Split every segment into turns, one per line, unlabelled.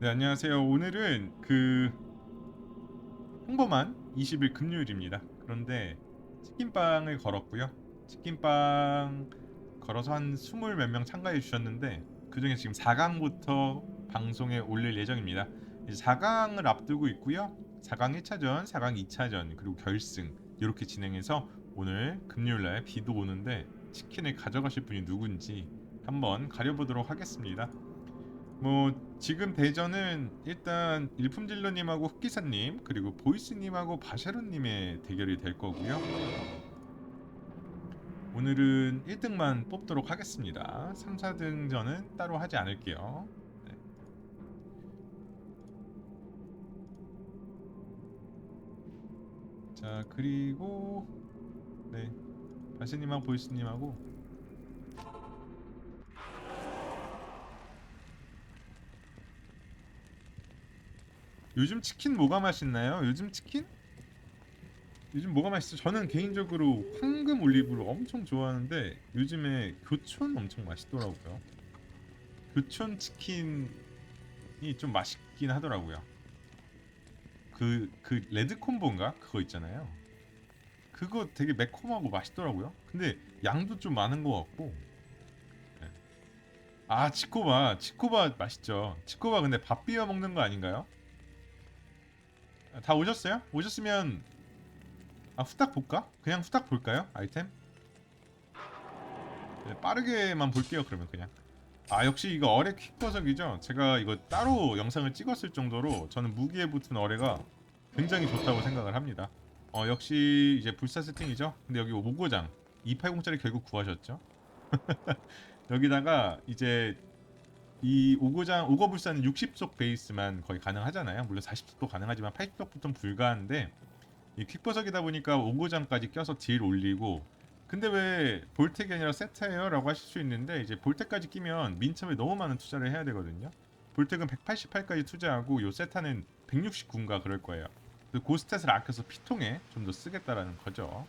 네, 안녕하세요. 오늘은 그 평범한 20일 금요일입니다. 그런데 치킨빵을 걸었고요. 치킨빵 걸어서 한 20 몇 명 참가해 주셨는데 그 중에 지금 4강부터 방송에 올릴 예정입니다. 이제 4강을 앞두고 있고요. 4강 1차전, 4강 2차전, 그리고 결승 이렇게 진행해서 오늘 금요일 날 비도 오는데 치킨을 가져가실 분이 누군지 한번 가려보도록 하겠습니다. 뭐 지금 대전은 일단 일품딜러님하고 흑기사님 그리고 보이스님하고 바샤론님의 대결이 될 거고요. 오늘은 1등만 뽑도록 하겠습니다. 3, 4등전은 따로 하지 않을게요. 네. 자 그리고 네 바샤님하고 보이스님하고 요즘 치킨 뭐가 맛있나요? 요즘 치킨? 요즘 뭐가 맛있어? 저는 개인적으로 황금 올리브를 엄청 좋아하는데 요즘에 교촌 엄청 맛있더라고요. 교촌 치킨이 좀 맛있긴 하더라고요. 그, 그 레드 콤보인가? 그거 있잖아요. 그거 되게 매콤하고 맛있더라고요. 근데 양도 좀 많은 것 같고. 네. 아, 치코바. 치코바 맛있죠. 치코바 근데 밥 비벼 먹는 거 아닌가요? 다 오셨어요? 오셨으면 아 후딱 볼까? 그냥 후딱 볼까요? 아이템? 네, 빠르게만 볼게요 그러면 그냥 아 역시 이거 어뢰 퀵버석이죠 제가 이거 따로 영상을 찍었을 정도로 저는 무기에 붙은 어뢰가 굉장히 좋다고 생각을 합니다 어 역시 이제 불사 세팅이죠 근데 여기 오고장 280짜리 결국 구하셨죠 여기다가 이제 이 오고장 오거불사는 60속 베이스만 거의 가능하잖아요. 물론 40속도 가능하지만 80속부터는 불가한데 이 퀵버석이다 보니까 오고장까지 껴서 딜 올리고 근데 왜 볼텍이 아니라 세트예요? 라고 하실 수 있는데 이제 볼텍까지 끼면 민첩에 너무 많은 투자를 해야 되거든요. 볼텍은 188까지 투자하고 요 세타는 169인가 그럴 거예요. 그래서 그 스탯을 아껴서 피통에 좀 더 쓰겠다라는 거죠.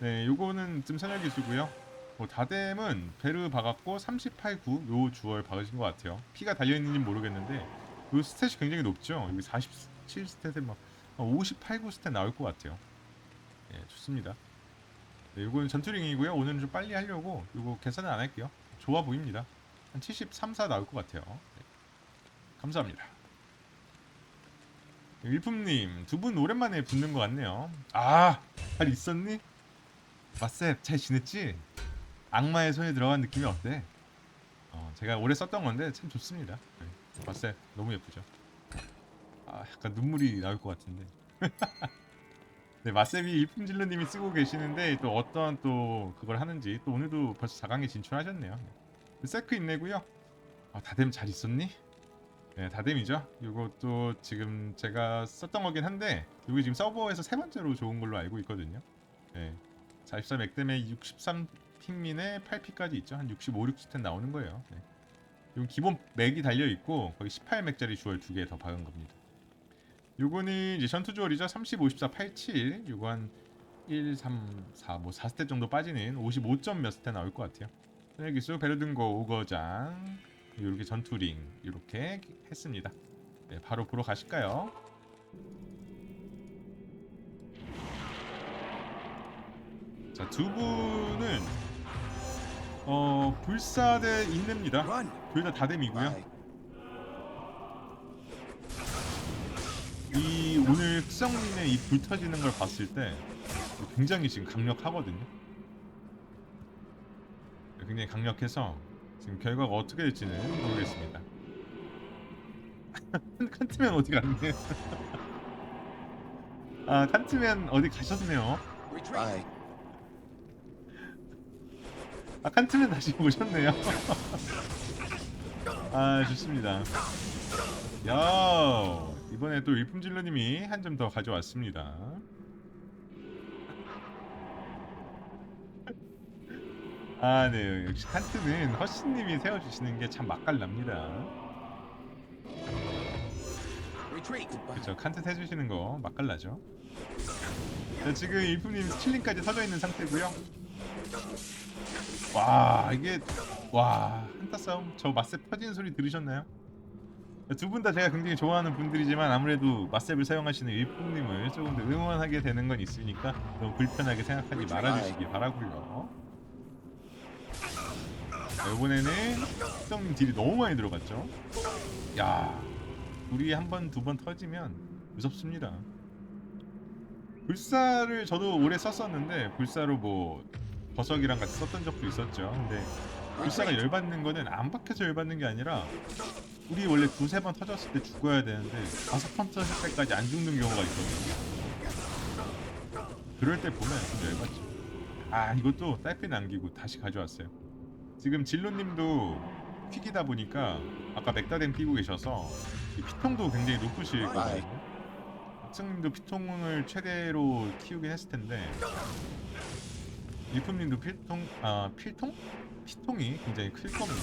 네, 요거는 좀 생각해 주고요. 뭐 다뎀은 베르 박았고 38, 9요 주얼 박으신 것 같아요. 피가 달려 있는지 모르겠는데 요 스탯이 굉장히 높죠. 여기 47 스탯에 막 58, 9 스탯 나올 것 같아요. 예, 좋습니다. 네, 요거는 전투링이고요. 오늘은 좀 빨리 하려고 요거 계산은 안 할게요. 좋아 보입니다. 한 73, 4 나올 것 같아요. 네. 감사합니다. 일품님 두 분 오랜만에 붙는 것 같네요. 아, 잘 있었니? 마셉 잘 지냈지? 악마의 손에 들어간 느낌이 어때? 어, 제가 오래 썼던 건데 참 좋습니다. 네. 마셉 너무 예쁘죠? 아, 약간 눈물이 나올 것 같은데. 네, 마셉이 일품질러님이 쓰고 계시는데 또 어떠한 또 그걸 하는지 또 오늘도 벌써 4강에 진출하셨네요. 네. 세크 인내고요. 아, 다뎀 잘 있었니? 네, 다뎀이죠. 이것도 지금 제가 썼던 거긴 한데 이게 지금 서버에서 세 번째로 좋은 걸로 알고 있거든요. 네, 44 맥댐에 63 핑민에 8피까지 있죠. 한 65, 60스텐 나오는 거예요. 네. 이건 기본 맥이 달려 있고 거기 18맥짜리 주얼 두 개 더 박은 겁니다. 요거는 이제 전투 주얼이죠. 30, 54, 87. 요거 한 1, 3, 4, 뭐 4스탯 정도 빠지는 55점 몇 스탯 나올 것 같아요. 기수 베르든거 오거장 이렇게 전투링 이렇게 했습니다. 네, 바로 보러 가실까요? 자, 두 분은 어 불사대 인내입니다. 둘 다 다뎀이고요. 이 오늘 특성님의 이 불 터지는 걸 봤을 때 굉장히 지금 강력하거든요. 굉장히 강력해서 지금 결과가 어떻게 될지는 모르겠습니다. 칸트맨 어디 갔네? 아 칸트맨 어디 가셨네요. 아 칸트맨 다시 오셨네요. 아 좋습니다. 야 이번에 또 일품질러님이 한 점 더 가져왔습니다. 아 네 역시 칸트는 허씨님이 세워주시는 게 참 맛깔납니다. 그렇죠 칸트 해주시는 거 맛깔나죠. 자, 지금 일품님 스킬링까지 터져 있는 상태고요. 와 이게 와 한타 싸움 저 마세 퍼지는 소리 들으셨나요? 두 분 다 제가 굉장히 좋아하는 분들이지만 아무래도 마셉을 사용하시는 일품님을 조금 더 응원하게 되는 건 있으니까 너무 불편하게 생각하지 말아주시기 바라고요. 자, 이번에는 특성님 딜이 너무 많이 들어갔죠. 야, 우리 한 번 두 번 터지면 무섭습니다. 불사를 저도 오래 썼었는데 불사로 뭐 버석이랑 같이 썼던 적도 있었죠. 근데 불사가 열받는 거는 안 박혀서 열받는 게 아니라 우리 원래 두세 번 터졌을 때 죽어야 되는데 다섯 번 터질 때까지 안 죽는 경우가 있거든요. 그럴 때 보면 좀 열받죠. 아 이것도 딸피 남기고 다시 가져왔어요. 지금 진로님도 퀵이다 보니까 아까 맥다댐 끼고 계셔서 이 피통도 굉장히 높으실 거거든요. 학생님도 피통을 최대로 키우긴 했을 텐데 일품님도 필통 아 필통? 피통이 굉장히 클 겁니다.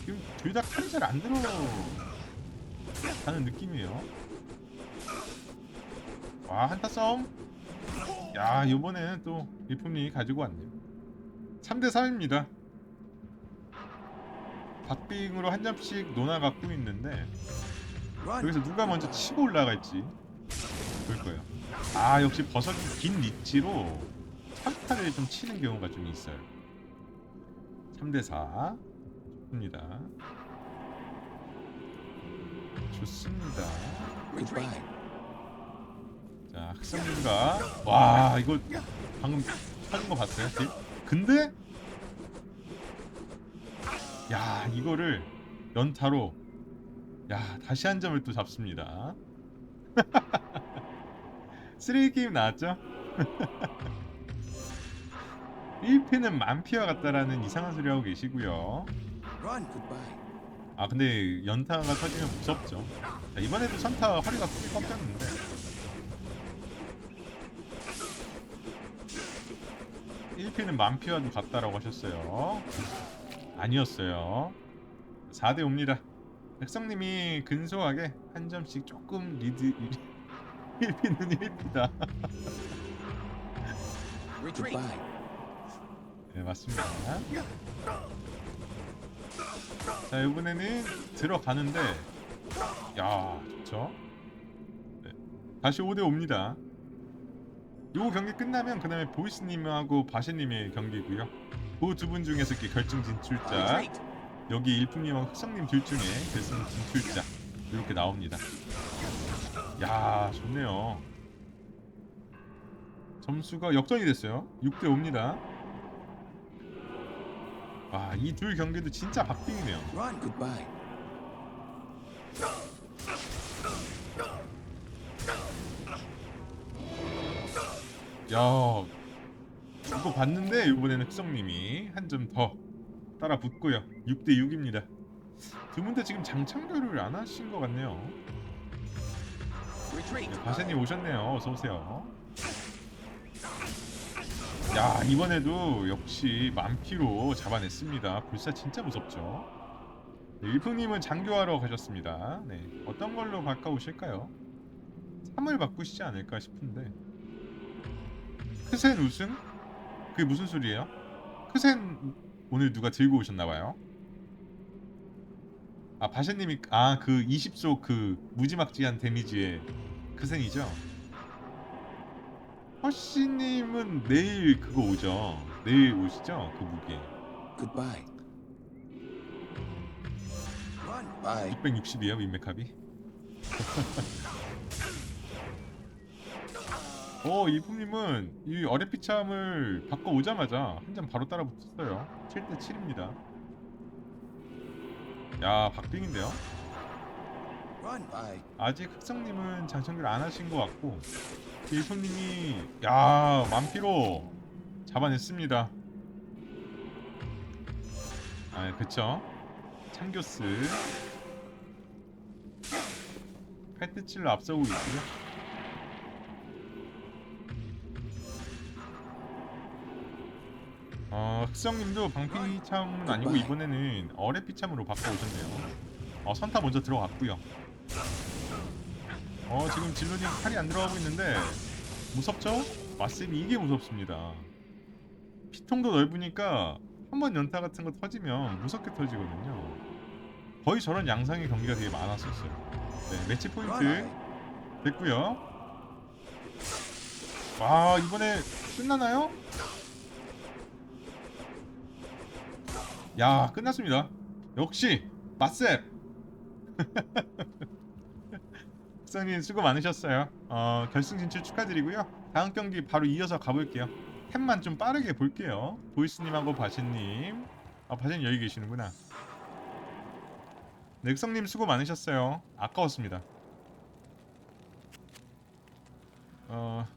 지금 둘 다 칼이 잘 안 들어 가는 느낌이에요. 와 한타 싸움. 야 이번에는 또 일품님이 가지고 왔네요. 3대 3입니다. 박빙으로 한 점씩 논아 갖고 있는데. 여기서 누가 먼저 치고 올라갈지 볼 거예요. 아 역시 버섯이 긴 리치로 참타를 좀 치는 경우가 좀 있어요. 3대 4 좋습니다. 좋습니다. 자 학생님과 와 이거 방금 터진 거 봤어요? 딜? 근데 야 이거를 연타로 야 다시 한 점을 또 잡습니다. 쓰레기 게임 나왔죠? 1패는 만피와 같다라는 이상한 소리 하고 계시고요. 아 근데 연타가 터지면 무섭죠. 자, 이번에도 선타 허리가 크게 꺾였는데. 일피는 만피와도 같다라고 하셨어요. 아니었어요. 4대 5입니다. 백성님이 근소하게 한 점씩 조금 리드 1피는 1피다. 네 맞습니다. 자 이번에는 들어가는데 야 좋죠. 네. 다시 5대 5입니다. 요 경기 끝나면 그 다음에 보이스님하고 바시님의 경기고요. 그 두 분 중에서 결승 진출자. 여기 일품님하고 흑성님 둘 중에 결승 진출자 이렇게 나옵니다. 야 좋네요. 점수가 역전이 됐어요. 6대 5입니다. 와, 이 둘 경기도 진짜 박빙이네요.
Run.
Goodbye.
야, 이거 봤는데 이번에는 흑성님이 한 점 더 따라 붙고요. 6대 6입니다. 두 분 다 지금 장창교를 안 하신 것 같네요.
Retreat.
네, 바세님 오셨네요. 어서 오세요. 야 이번에도 역시 만피로 잡아냈습니다. 불사 진짜 무섭죠. 네, 일품님은 장교하러 가셨습니다. 네, 어떤 걸로 바꿔오실까요? 3을 바꾸시지 않을까 싶은데 크센 우승? 그게 무슨 소리예요? 크센 오늘 누가 들고 오셨나봐요. 아 바샤님이 아 그 20소 그 무지막지한 데미지의 크센이죠. 허씨님은 내일 그거 오죠. 내일 오시죠 그 무기.
Goodbye. Bye.
660이에요 윈맥합이. 어 이품님은 이 어레피참을 바꿔 오자마자 한점 바로 따라 붙었어요. 7대 7입니다. 야 박빙인데요.
Bye.
아직 흑성님은 장청기를 안 하신 것 같고 일품님이 야 만피로 잡아냈습니다. 아 그쵸? 참교스 8대 7로 앞서고 있고요. 어, 흑성님도 방피참은 아니고 이번에는 어레피참으로 바꿔오셨네요. 어, 선타 먼저 들어갔고요. 어 지금 진로님 칼이 안 들어가고 있는데 무섭죠? 마셉이 이게 무섭습니다. 피통도 넓으니까 한 번 연타 같은 거 터지면 무섭게 터지거든요. 거의 저런 양상의 경기가 되게 많았었어요. 네, 매치 포인트. 됐고요. 와 이번에 끝나나요? 야 끝났습니다. 역시 마셉. 국장님 수고 많으셨어요. 어, 결승 진출 축하드리고요. 다음 경기 바로 이어서 가볼게요. 템만 좀 빠르게 볼게요. 보이스님하고 바신님. 아 바신 여기 계시는구나. 넥성님 수고 많으셨어요. 아까웠습니다. 어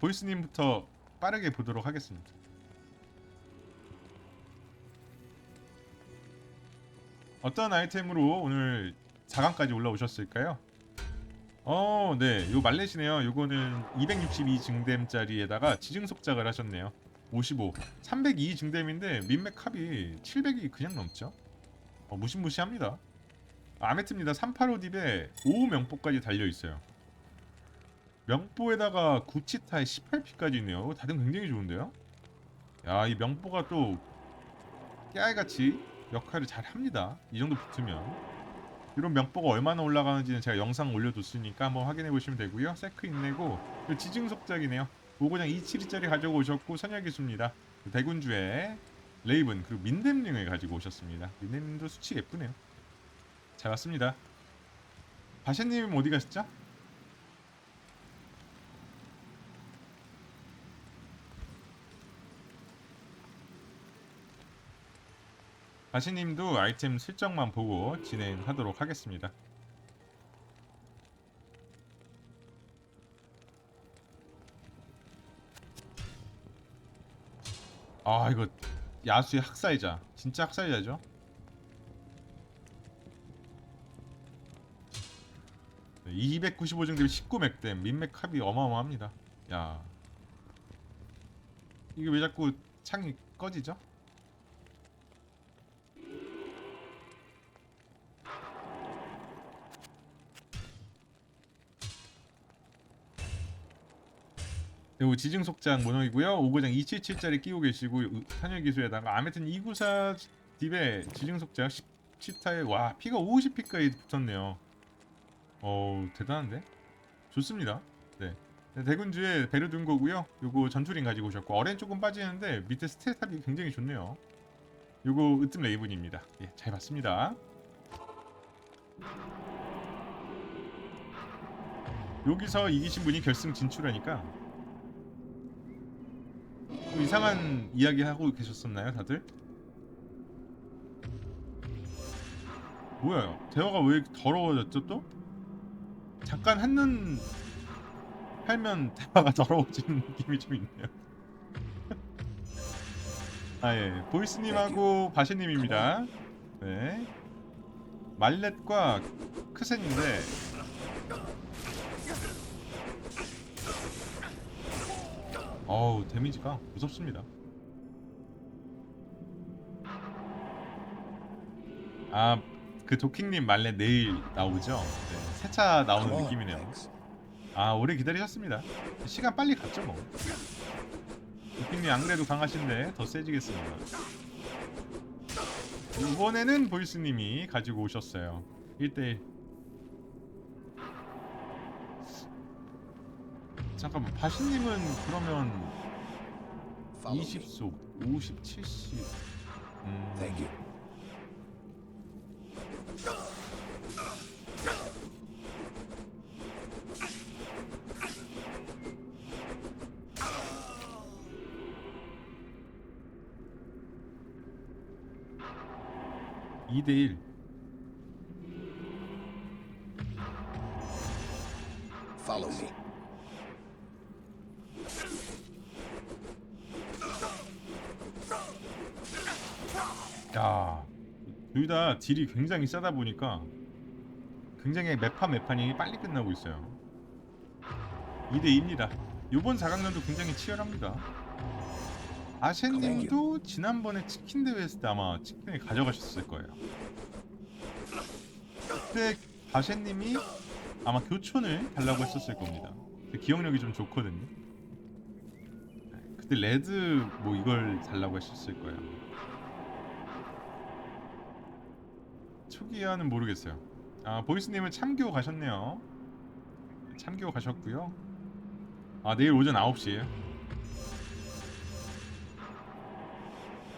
보이스님부터 빠르게 보도록 하겠습니다. 어떤 아이템으로 오늘 4강까지 올라오셨을까요? 어, 네, 요 말렛이네요. 요거는 262 증댐짜리에다가 지증 속작을 하셨네요. 55, 302 증댐인데 민맥 캅이 700이 그냥 넘죠. 어, 무시무시합니다. 아메트입니다. 385 딥에 5 명포까지 달려 있어요. 명포에다가 구치타에 18피까지 있네요. 다들 굉장히 좋은데요. 야, 이 명포가 또 깨알같이 역할을 잘 합니다. 이 정도 붙으면. 이런 명포가 얼마나 올라가는지는 제가 영상 올려뒀으니까 한번 확인해 보시면 되고요. 세크 인내고 그 지증 속작이네요. 오고장 272짜리 가지고 오셨고 선약기수입니다. 그 대군주의 레이븐 그리고 민댐링을 가지고 오셨습니다. 민댐링도 수치 예쁘네요. 잘 왔습니다. 바샤님 어디 가셨죠? 바시님도 아이템 실적만 보고 진행하도록 하겠습니다. 아 이거 야수의 학살자 진짜 학살자죠? 네, 295 정도 19 맥댐 민맥 캅이 어마어마합니다. 야 이게 왜 자꾸 창이 꺼지죠? 그리고 지증 속장 모노이고요. 5고장 277짜리 끼고 계시고 산열 기수에다가 아무튼 294 딥에 지증 속장 10타에 와 피가 50피까지 붙었네요. 어우 대단한데? 좋습니다. 네. 네, 대군주에 배를 둔 거고요. 요거 전투링 가지고 오셨고 어렌 조금 빠지는데 밑에 스탯탑이 굉장히 좋네요. 요거 으뜸 레이븐입니다. 예, 잘 봤습니다. 여기서 이기신 분이 결승 진출하니까 또 이상한 이야기 하고 계셨었나요, 다들? 뭐야? 대화가 왜 이렇게 더러워졌죠 또? 잠깐 한눈 팔면 대화가 더러워지는 느낌이 좀 있네요. 아 예, 보이스님하고 바시님입니다. 네, 말렛과 크센인데 어우 데미지가 무섭습니다. 아그 도킹님 말레 내일 나오죠? 네, 세차 나오는 느낌이네요. 아 오래 기다리셨습니다. 시간 빨리 갔죠 뭐. 도킹님 안 그래도 강하신데 더 세지겠습니다. 이번에는 보이스님이 가지고 오셨어요. 1대1 잠깐만 바시님은 그러면
Follow me.
20속 50, 70 음,
Thank you.
이 2대1
Follow me.
둘 다 딜이 굉장히 세다 보니까 굉장히 매판 매판이 빨리 끝나고 있어요. 2대 2입니다. 이번 4강전도 굉장히 치열합니다. 아셰님도 지난번에 치킨 대회에서 때 아마 치킨을 가져가셨을 거예요. 그때 아셰님이 아마 교촌을 달라고 했었을 겁니다. 기억력이 좀 좋거든요. 그때 레드 뭐 이걸 달라고 했었을 거예요. 초기 초기화는 모르겠어요. 아 보이스님은 참교 가셨네요. 참교 가셨고요. 아 내일 오전 9시에요.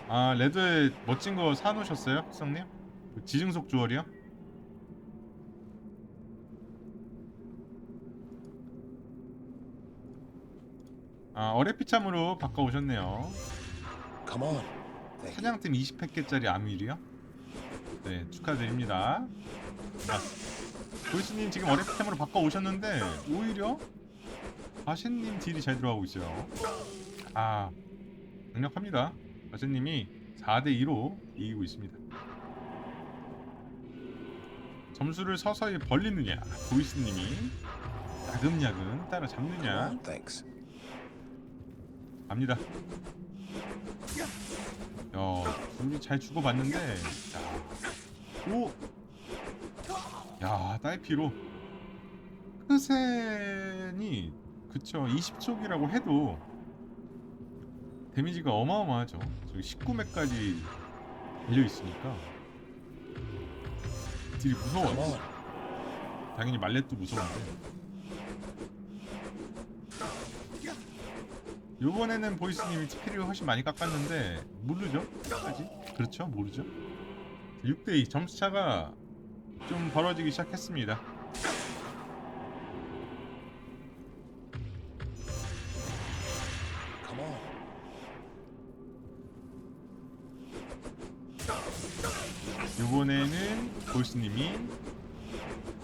아 레드에 멋진 거 사놓으셨어요, 흑성님? 그 지증속 주얼이요? 아 어레피참으로 바꿔오셨네요. 사냥팀 20팩계짜리 아밀이요? 네 축하드립니다. 아, 보이스님 지금 어레피참으로 바꿔 오셨는데 오히려 바신님 딜이 잘 들어가고 있어요. 아 강력합니다. 바신님이 4대 2로 이기고 있습니다. 점수를 서서히 벌리느냐 보이스님이 야금야금 따라잡느냐. 갑니다. 야, 둘이 잘 주고받는데, 자, 오, 야, 딸피로 크센이 그쵸 20촉이라고 해도 데미지가 어마어마하죠. 저기 19맥까지 달려 있으니까 딜이 무서워요. 당연히 말렛도 무서운데. 요번에는 보이스님이 TP를 훨씬 많이 깎았는데 모르죠? 아직? 그렇죠? 모르죠? 6대2 점수차가 좀 벌어지기 시작했습니다. 요번에는 보이스님이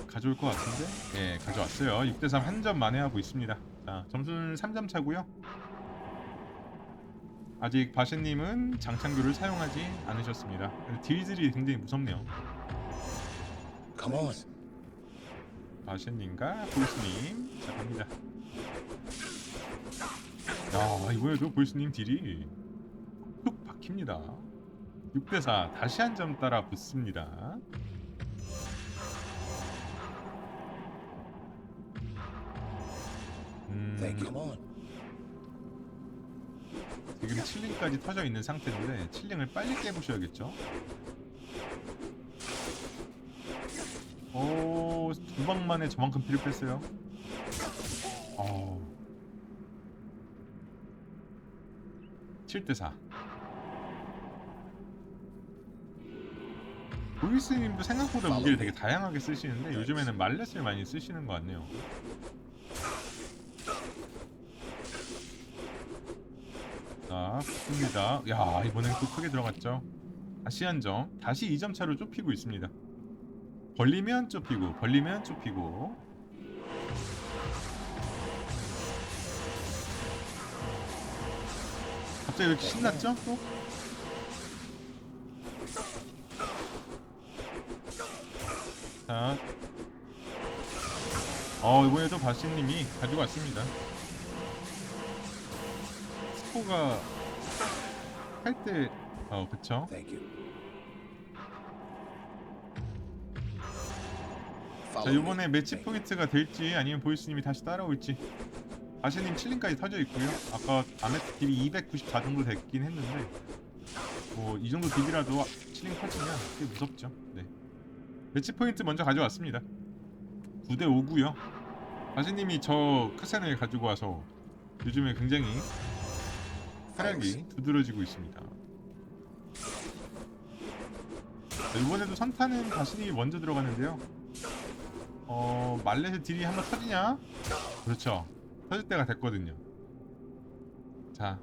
가져올 것 같은데? 예, 가져왔어요. 6대3 한 점 만회하고 있습니다. 자, 점수는 3점 차고요. 아직 바신님은 장창교를 사용하지 않으셨습니다. 딜들이 굉장히 무섭네요.
Come on.
바신님과 보이스님 자 갑니다. 야 이번에도 보이스님 딜이 툭 박힙니다. 6대4 다시 한 점 따라 붙습니다. 음,
you. Come on.
지금 칠링까지 터져 있는 상태인데 칠링을 빨리 깨부셔야겠죠. 오, 두 방 만에 저만큼 피를 뺐어요. 어. 7대 4. 보이스님도 생각보다 무기를 되게 다양하게 쓰시는데 요즘에는 말렛을 많이 쓰시는 것 같네요. 자, 붙습니다. 야, 이번엔 또 크게 들어갔죠. 다시 한 점. 다시 2점 차로 좁히고 있습니다. 벌리면 좁히고, 벌리면 좁히고. 갑자기 왜 이렇게 신났죠? 또? 자. 어, 이번에도 바시님이 가지고 왔습니다. 스코가 할 때, 어, 그쵸?
Thank you.
자,
me.
매치. 포인트가 될지 아니면 보이스님이 다시 따라올지. 바시님 칠링까지 터져 있고요. 아까 아메트 딜이 294 정도 됐긴 했는데, 뭐 이 정도 딜이라도 칠링 터지면 꽤 무섭죠. 네. 매치 포인트 먼저 가져왔습니다. 9대 5고요. 바시님이 저 크센을 가지고 와서 요즘에 굉장히 활약이 두드러지고 있습니다. 자, 이번에도 선타는 바시님이 먼저 들어가는데요. 어 말렛의 딜이 한번 터지냐? 그렇죠. 터질 때가 됐거든요. 자,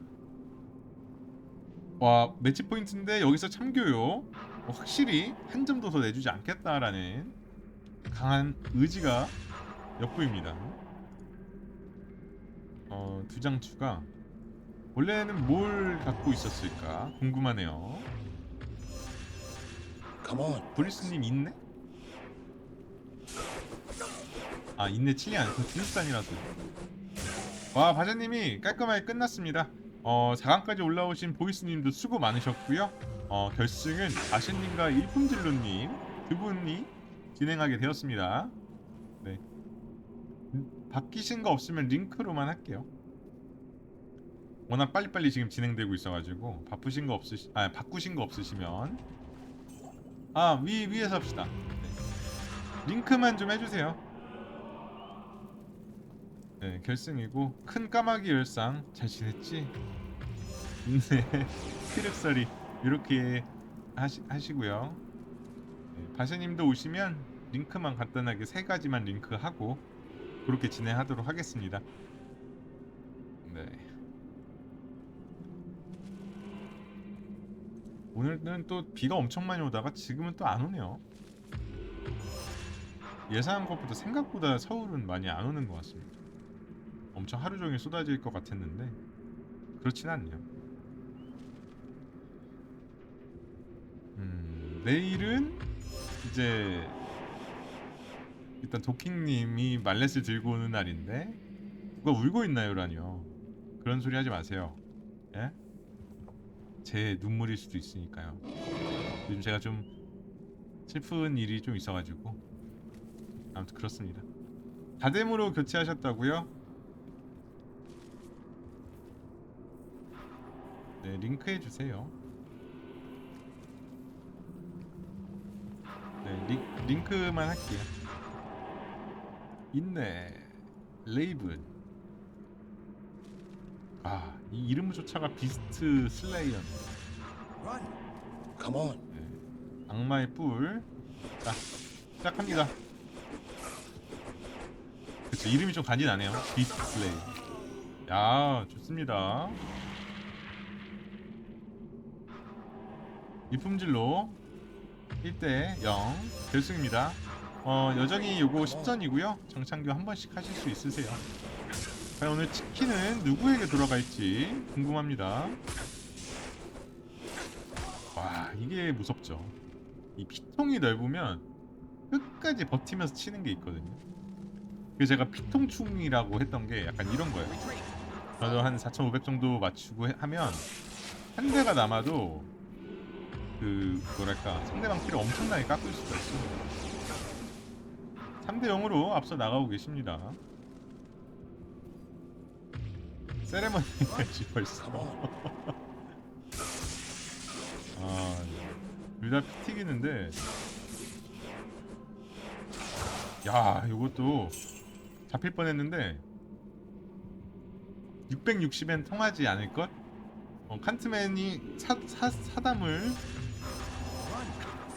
와 매치 포인트인데 여기서 참교요. 어, 확실히 한 점도 더 내주지 않겠다라는 강한 의지가 엿보입니다. 어, 두 장 추가. 원래는 뭘 갖고 있었을까? 궁금하네요. 브리스님 있네? 아 있네. 칠리 아니고 두산이라서 와 바자님이 깔끔하게 끝났습니다. 어 4강까지 올라오신 보이스님도 수고 많으셨고요. 어 결승은 아신님과 일품진로님 두 분이 진행하게 되었습니다. 네. 음, 바뀌신 거 없으면 링크로만 할게요 워낙 빨리빨리 지금 진행되고 있어가지고 바쁘신 거 없으시 아 바꾸신 거 없으시면 아, 위 위에서 합시다. 네. 링크만 좀 해주세요. 네, 결승이고 큰 까마귀 열상 잘 지냈지? 네, 피륵설이 이렇게 하시, 하시고요. 네, 바샤님도 오시면 링크만 간단하게 세 가지만 링크하고 그렇게 진행하도록 하겠습니다. 네. 오늘은 또 비가 엄청 많이 오다가 지금은 또 안 오네요. 예상한 것보다 생각보다 서울은 많이 안 오는 것 같습니다. 엄청 하루 종일 쏟아질 것 같았는데 그렇진 않네요. 음, 내일은 이제 일단 도킹님이 말렛을 들고 오는 날인데 누가 울고 있나요 라니요. 그런 소리 하지 마세요. 예? 제 눈물일 수도 있으니까요. 요즘 제가 좀 슬픈 일이 좀 있어가지고 아무튼 그렇습니다. 다뎀으로 교체하셨다고요? 네, 링크 해 주세요. 네, 링, 링크만 할게요. 있네. 레이븐. 아, 이 이름조차가 비스트 슬레이어.
Come on.
네. 악마의 뿔. 자, 시작합니다. 그쵸, 이름이 좀 간지나네요. 비스트 슬레이. 야, 좋습니다. 이 품질로 1대 0 결승입니다. 어, 여정이 요거 10전이고요. 정창교 한 번씩 하실 수 있으세요. 과연 오늘 치킨은 누구에게 돌아갈지 궁금합니다. 와, 이게 무섭죠. 이 피통이 넓으면 끝까지 버티면서 치는 게 있거든요. 그래서 제가 피통충이라고 했던 게 약간 이런 거예요. 저도 한 4,500 정도 맞추고 해- 하면 한 대가 남아도 그 뭐랄까 상대방 피를 엄청나게 깎을 수가 있습니다. 3대 0으로 앞서 나가고 계십니다. 세레머니까지 벌써.
Come on.
아, 둘다피 튀기는데. 야, 이것도 잡힐 뻔했는데 660엔 통하지 않을 것? 어, 칸트맨이 사, 사, 사담을.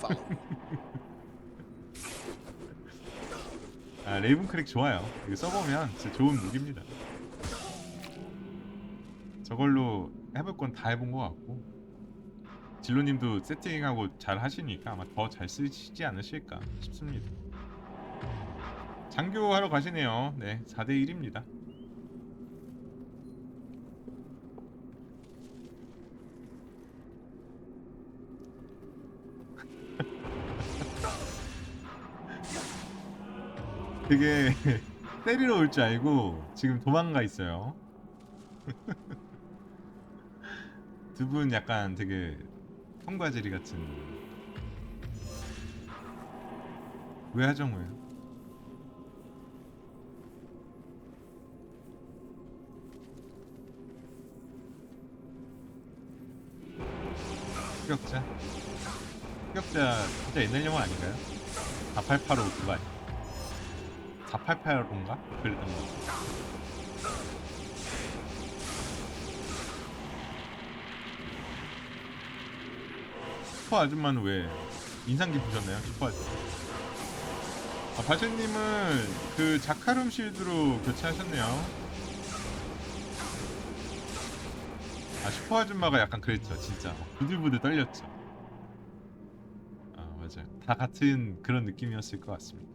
아, 레이븐 크랙 좋아요. 이거 써보면 진짜 좋은 무기입니다. 저걸로 해볼 건 다 해본 것 같고 진로님도 세팅하고 잘 하시니까 아마 더 잘 쓰시지 않으실까 싶습니다. 장교하러 가시네요. 네, 4대 1입니다. 되게 때리러 올 줄 알고 지금 도망가 있어요. 두 분 약간 되게 통과제리 같은 왜 하정우예요? 흑역자? 흑역자 진짜 옛날 영화 아닌가요? 4885 그거 아니에요? 488인가? 그랬던 거. 슈퍼 아줌마는 왜 인상 깊으셨나요? 슈퍼 아줌마. 아, 바제님은 그 자카룸 실드로 교체하셨네요. 아 슈퍼 아줌마가 약간 그랬죠, 진짜 부들부들 떨렸죠. 아 맞아요, 다 같은 그런 느낌이었을 것 같습니다.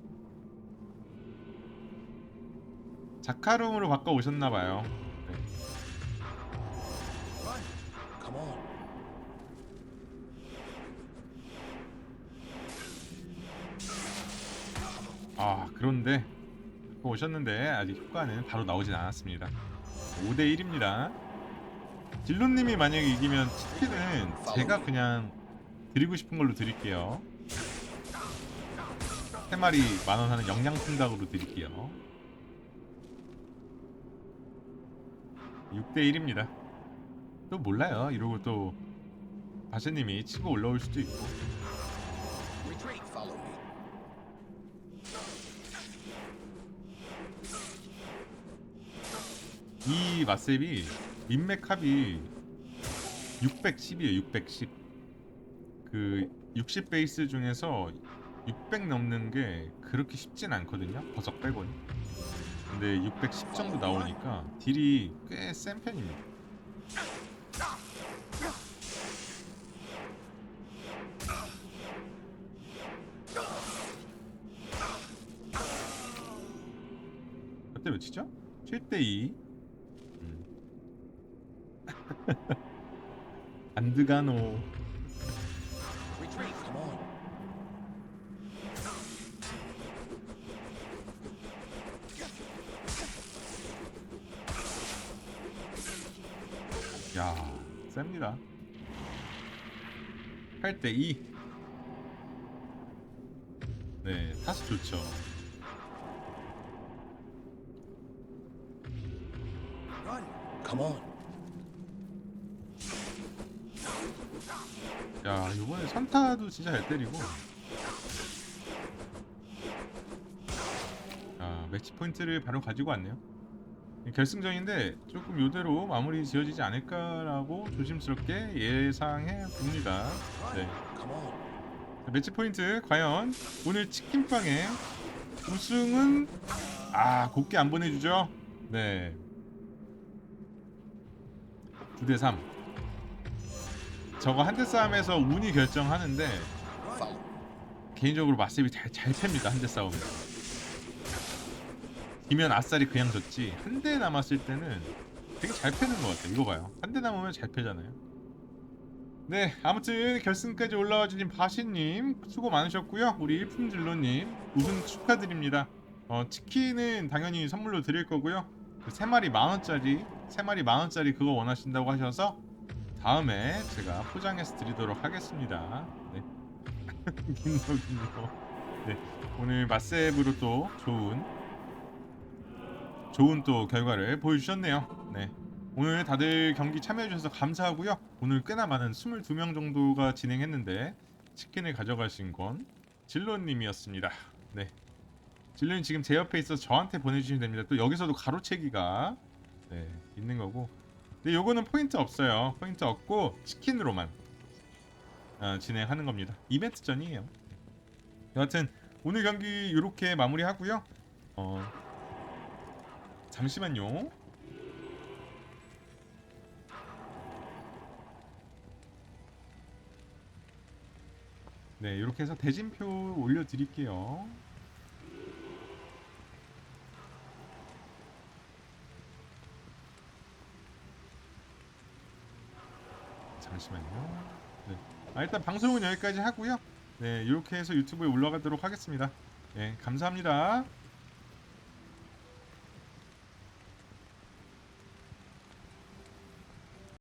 자카룸으로 바꿔 오셨나봐요. 네.
Come on.
아 그런데 오셨는데 아직 효과는 바로 나오진 않았습니다. 5대 1입니다. 딜론님이 만약에 이기면 치킨은 제가 그냥 드리고 싶은 걸로 드릴게요. 세 마리 만원 하는 영양통닭으로 드릴게요. 6대 1입니다. 또 몰라요. 이러고 또 바세님이 치고 올라올 수도 있고. 이 마셉이 인맥 값이 610이에요 610 그 60 베이스 중에서 600 넘는 게 그렇게 쉽진 않거든요 버섯 빼고는. 근데 610 정도 나오니까 딜이 꽤 센 편입니다. 그때 몇이죠? 7대2 음.
Come on.
야 셉니다 8대2 네 타수 좋죠
Come.
야 이번에 선타도 진짜 잘 때리고. 아 매치 포인트를 바로 가지고 왔네요. 결승전인데 조금 요대로 마무리 지어지지 않을까라고 조심스럽게 예상해 봅니다. 네. 매치 포인트 과연 오늘 치킨빵의 우승은? 아 곱게 안 보내주죠? 네. 9대3 저거 한 대 싸움에서 운이 결정하는데. 개인적으로 마셉이 잘, 잘 팹니다 한 대 싸움에 이면 아싸리 그냥 졌지 한 대 남았을 때는 되게 잘 패는 것 같아요. 이거 봐요. 한 대 남으면 잘 패잖아요. 네 아무튼 결승까지 올라와 주신 바시님 수고 많으셨고요. 우리 일품질로님 우승 축하드립니다. 어, 치킨은 당연히 선물로 드릴 거고요. 그세 마리 만원짜리 세 마리 만원짜리 그거 원하신다고 하셔서 다음에 제가 포장해서 드리도록 하겠습니다. 네. 네. 오늘 마셉으로 또 좋은 좋은 또 결과를 보여주셨네요. 네. 오늘 다들 경기 참여해주셔서 감사하고요. 오늘 꽤나 많은 22명 정도가 진행했는데 치킨을 가져가신 건 진로님이었습니다. 네. 진로님 지금 제 옆에 있어서 저한테 보내주시면 됩니다. 또 여기서도 가로채기가 네 있는 거고 근데 요거는 포인트 없어요. 포인트 없고 치킨으로만 어, 진행하는 겁니다. 이벤트전이에요. 여하튼 오늘 경기 이렇게 마무리하고요. 어 잠시만요. 네 이렇게 해서 대진표 올려드릴게요 잠시만요. 네. 아, 일단 방송은 여기까지 하고요. 네 이렇게 해서 유튜브에 올라가도록 하겠습니다. 네 감사합니다